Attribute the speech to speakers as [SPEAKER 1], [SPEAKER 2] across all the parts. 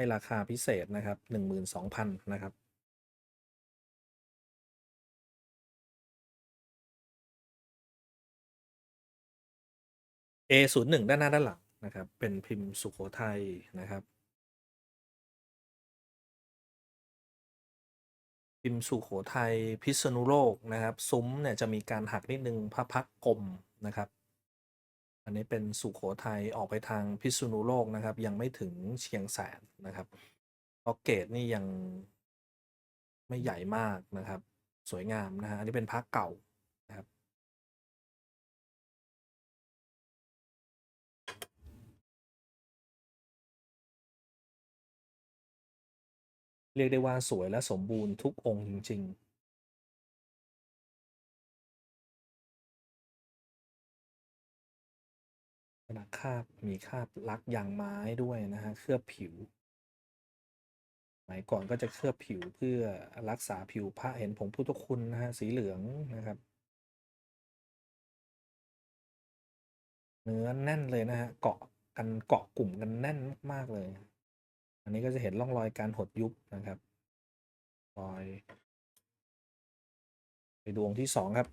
[SPEAKER 1] ให้ราคาพิเศษนะครับ12,000นะครับ A01 ด้านหน้าด้านหลังนะครับ เป็นพิมพ์สุโขทัยนะครับพิมพ์สุโขทัยพิษณุโลกนะครับ ซุ้มเนี่ยจะมีการหักนิดนึงพระพักกลมนะครับ อันนี้เป็นสุโขทัยออกไปทางพิษณุโลกนะครับ ยังไม่ถึงเชียงแสนนะครับเพราะเกตนี่ยังไม่ใหญ่มากนะครับ สวยงามนะฮะอันนี้เป็นพระเก่านะครับ เรียกได้ว่าสวยและสมบูรณ์ทุกองค์จริง ๆ ขนาดคาบมีคาบลักยางไม้ด้วยนะฮะเคลือบผิวสมัยก่อนก็จะเคลือบผิวเพื่อรักษาผิวพระเห็นผงพุทธคุณนะฮะสีเหลืองนะครับ เนื้อแน่นเลยนะฮะเกาะกันเกาะกลุ่มกันแน่นมากๆเลย อันนี้ก็จะเห็นร่องรอยการหดยุบนะครับรอยไปดูองที่สองครับ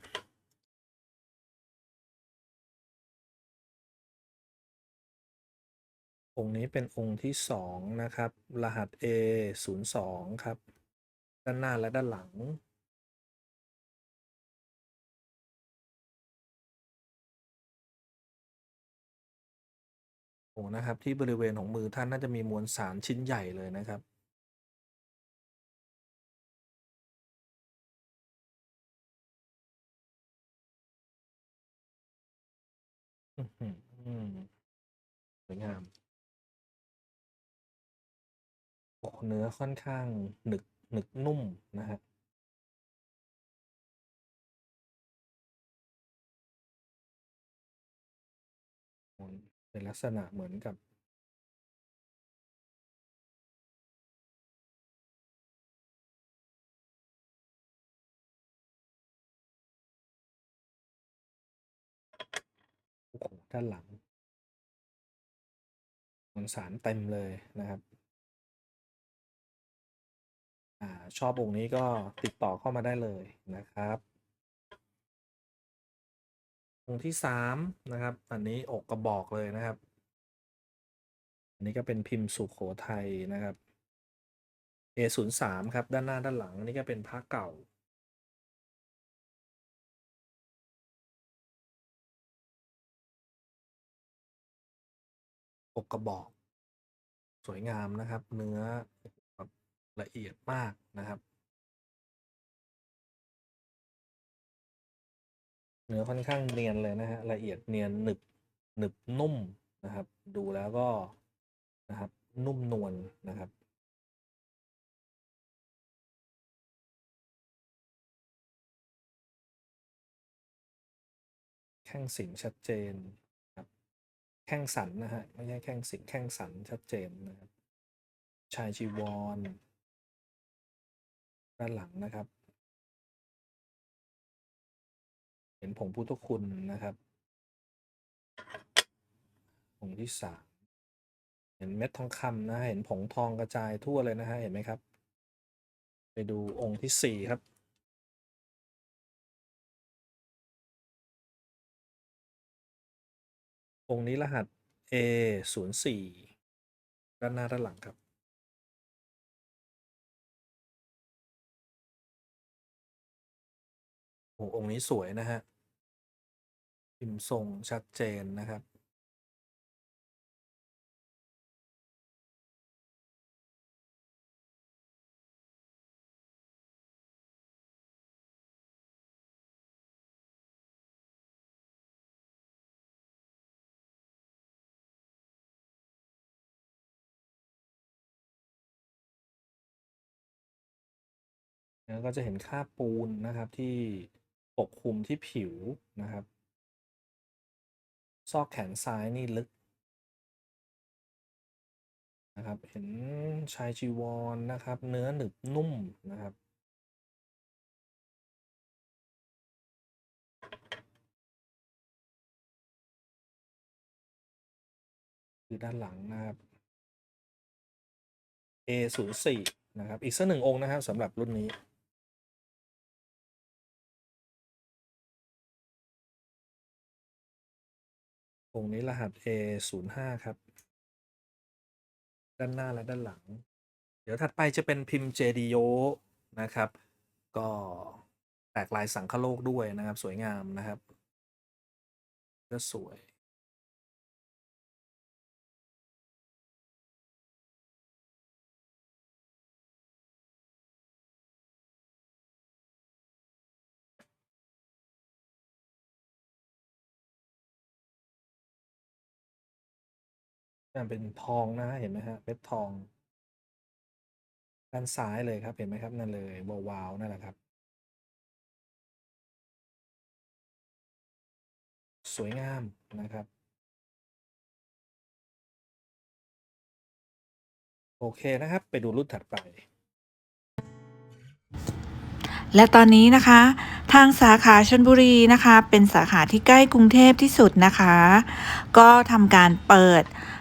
[SPEAKER 1] องค์นี้เป็นองค์ที่สองนะครับ รหัส A 0 2ครับ ด้านหน้าและด้านหลัง โอ้นะครับ ที่บริเวณของมือท่านน่าจะมีมวลสารชิ้นใหญ่เลยนะครับอื้อหือสวยงาม เนื้อค่อนข้างหนึกหนึกนุ่มนะฮะเป็นลักษณะเหมือนกับโอ้โหด้านหลังมวลสารเต็มเลยนะครับ อ่าชอบองค์นี้ก็ติดต่อเข้ามาได้เลยนะครับองค์ที่สามนะครับ อันนี้อกกระบอกเลยนะครับ อันนี้ก็เป็นพิมพ์สุโขทัยนะครับ A03 ครับ ด้านหน้าด้านหลัง อันนี้ก็เป็นพระเก่า อกกระบอก สวยงามนะครับ เนื้อ ละเอียดมากนะครับ เนื้อค่อนข้างเนียนเลยนะฮะละเอียดเนียนหนึบหนึบนุ่มนะครับ ดูแล้วก็นะครับ นุ่มนวลนะครับแข้งสิงชัดเจนครับแข้งสันนะฮะไม่ใช่แข้งสิงแข้งสันชัดเจนนะครับชายจีวร ด้านหลังนะครับ เห็นผงพุทธคุณนะครับองค์ที่สามเห็นเม็ดทองคำนะเห็นผงทองกระจายทั่วเลยนะฮะเห็นไหมครับ ไปดูองค์ที่สี่ครับองค์นี้รหัส A 0 4ด้านหน้าด้านหลังครับ อองค์นี้สวยนะฮะพิมพ์ทรงชัดเจนนะครับ แล้วก็จะเห็นคราปูนนะครับที่ ปกคลุมที่ผิวนะครับ ซอกแขนซ้ายนี่ลึกนะครับ เห็นชายจีวรนะครับ เนื้อหนึบนุ่มนะครับคือด้านหลังนะครับ A04 นะครับ อีกสักหนึ่งองค์นะครับสำหรับรุ่นนี้ องนี้รหัส A05 ครับ ด้านหน้าและด้านหลัง เดี๋ยวถัดไปจะเป็นพิมพ์เจดีโยนะครับ ก็แตกลายสังคโลกด้วยนะครับ สวยงามนะครับ ก็สวย เป็นทองนะเห็นไหมฮะเม็ดทอง ด้านซ้ายเลยครับเห็นไหมครับนั่นเลยวาวๆนั่นแหละครับ สวยงามนะครับ โอเคนะครับ ไปดูรุ่นถัดไป
[SPEAKER 2] และตอนนี้นะคะ ทางสาขาชนบุรีนะคะ เป็นสาขาที่ใกล้กรุงเทพที่สุดนะคะ ก็ทำการเปิด